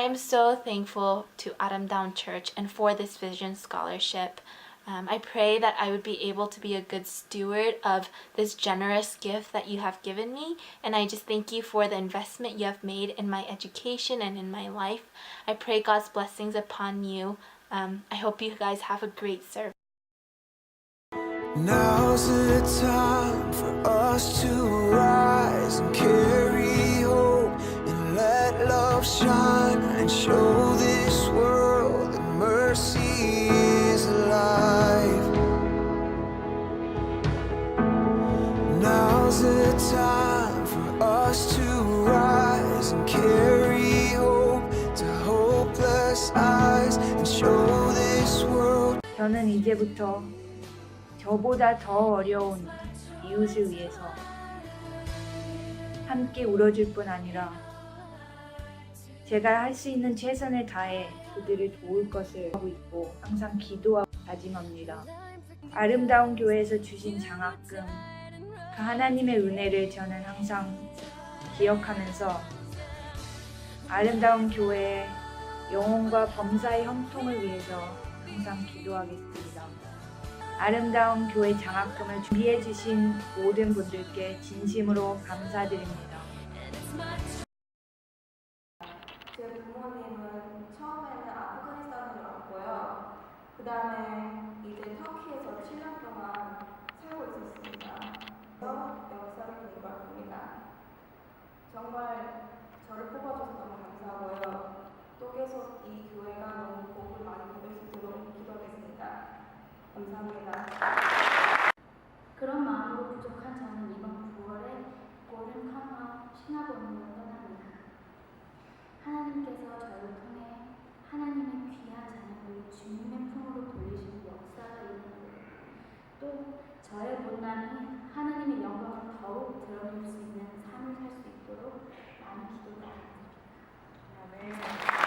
am so thankful to Adam Down Church and for this Vision Scholarship. Um, I pray that I would be able to be a good steward of this generous gift that you have given me. And I just thank you for the investment you have made in my education and in my life. I pray God's blessings upon you. Um, I hope you guys have a great service. Now's the time for us to rise and carry love shine and show this world that mercy is alive. Now's the time for us to rise and carry hope to hopeless eyes and show this world. 저는 이제부터 저보다 더 어려운 이웃을 위해서 함께 울어줄 뿐 아니라 제가 할 수 있는 최선을 다해 그들을 도울 것을 하고 있고 항상 기도하고 다짐합니다. 아름다운 교회에서 주신 장학금, 그 하나님의 은혜를 저는 항상 기억하면서 아름다운 교회의 영혼과 범사의 형통을 위해서 항상 기도하겠습니다. 아름다운 교회 장학금을 준비해 주신 모든 분들께 진심으로 감사드립니다. 제 부모님은 처음에는 아프가니스탄으로 왔고요. 그 다음에 이제 터키에서 7년 동안 살고 있었습니다. 그래서 역사를 공부합니다. 정말 저를 뽑아줘서 너무 감사하고요. 또 계속 이 교회가 너무 복을 많이 받을 수 있도록 기도하겠습니다. 감사합니다. 그런 마음으로 부족한 저는 이번 9월에 고른 카마 신학원으로 떠납니다. 하나님께서 저를 통해 하나님의 귀한 자녀를 주님의 품으로 돌리시는 역사가 일어나고 또 저의 못남이 하나님의 영광을 더욱 드러낼 수 있는 삶을 살 수 있도록 많은 기도를 드립니다. 아멘.